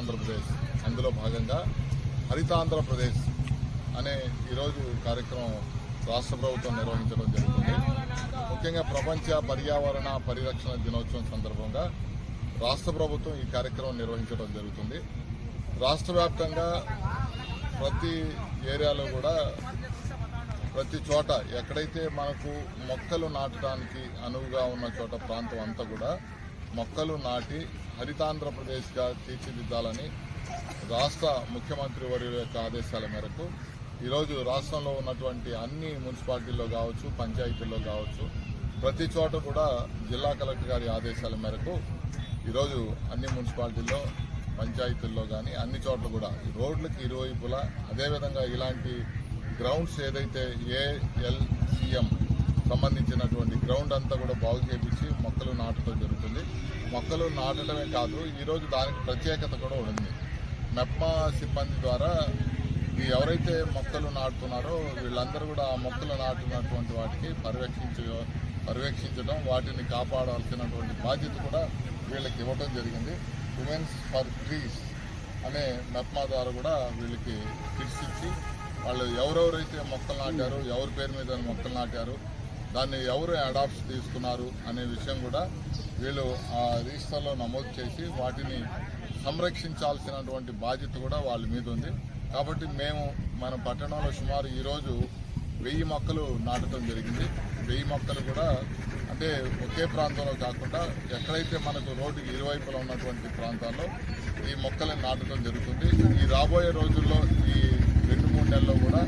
ఆంధ్రప్రదేశ్. అందులో భాగంగా హరితాంధ్రప్రదేశ్ అనే ఈరోజు కార్యక్రమం రాష్ట్ర ప్రభుత్వం నిర్వహించడం జరుగుతుంది. ముఖ్యంగా ప్రపంచ పర్యావరణ పరిరక్షణ దినోత్సవం సందర్భంగా రాష్ట్ర ప్రభుత్వం ఈ కార్యక్రమం నిర్వహించడం జరుగుతుంది. రాష్ట్ర వ్యాప్తంగా ప్రతి ఏరియాలో కూడా ప్రతి చోట ఎక్కడైతే మనకు మొక్కలు నాటడానికి అనువుగా ఉన్న చోట ప్రాంతం అంతా కూడా మొక్కలు నాటి హరితాంధ్రప్రదేశ్గా తీర్చిదిద్దాలని రాష్ట్ర ముఖ్యమంత్రి వర్యుల యొక్క ఆదేశాల మేరకు ఈరోజు రాష్ట్రంలో ఉన్నటువంటి అన్ని మున్సిపాలిటీల్లో కావచ్చు పంచాయతీల్లో కావచ్చు ప్రతి చోట కూడా జిల్లా కలెక్టర్ గారి ఆదేశాల మేరకు ఈరోజు అన్ని మున్సిపాలిటీల్లో పంచాయతీల్లో కానీ అన్ని చోట్ల కూడా రోడ్లకి ఇరువైపులా అదేవిధంగా ఇలాంటి గ్రౌండ్స్ ఏదైతే ఏఎల్సిఎం సంబంధించినటువంటి గ్రౌండ్ అంతా కూడా బాగు చేపించి మొక్కలు నాటడం జరుగుతుంది. మొక్కలు నాటడమే కాదు ఈరోజు దానికి ప్రత్యేకత కూడా ఉంది. మెప్మా సిబ్బంది ద్వారా ఎవరైతే మొక్కలు నాటుతున్నారో వీళ్ళందరూ కూడా ఆ మొక్కలు నాటినటువంటి వాటికి పర్యవేక్షించ పర్యవేక్షించడం వాటిని కాపాడాల్సినటువంటి బాధ్యత కూడా వీళ్ళకి ఇవ్వడం జరిగింది. ఉమెన్స్ ఫర్ ట్రీస్ అనే మెప్మా ద్వారా కూడా వీళ్ళకి కిట్స్ ఇచ్చి వాళ్ళు ఎవరెవరైతే మొక్కలు నాటారు ఎవరి పేరు మీద మొక్కలు నాటారు దాన్ని ఎవరు అడాప్ట్స్ తీసుకున్నారు అనే విషయం కూడా వీళ్ళు ఆ రిజిస్టర్లో నమోదు చేసి వాటిని సంరక్షించాల్సినటువంటి బాధ్యత కూడా వాళ్ళ మీద ఉంది. కాబట్టి మేము మన పట్టణంలో సుమారు ఈరోజు వెయ్యి మొక్కలు నాటడం జరిగింది. వెయ్యి మొక్కలు కూడా అంటే ఒకే ప్రాంతంలో కాకుండా ఎక్కడైతే మనకు రోడ్డుకి ఇరువైపులా ఉన్నటువంటి ప్రాంతాల్లో ఈ మొక్కలను నాటడం జరుగుతుంది. ఈ రాబోయే రోజుల్లో ఈ రెండు మూడు నెలల్లో కూడా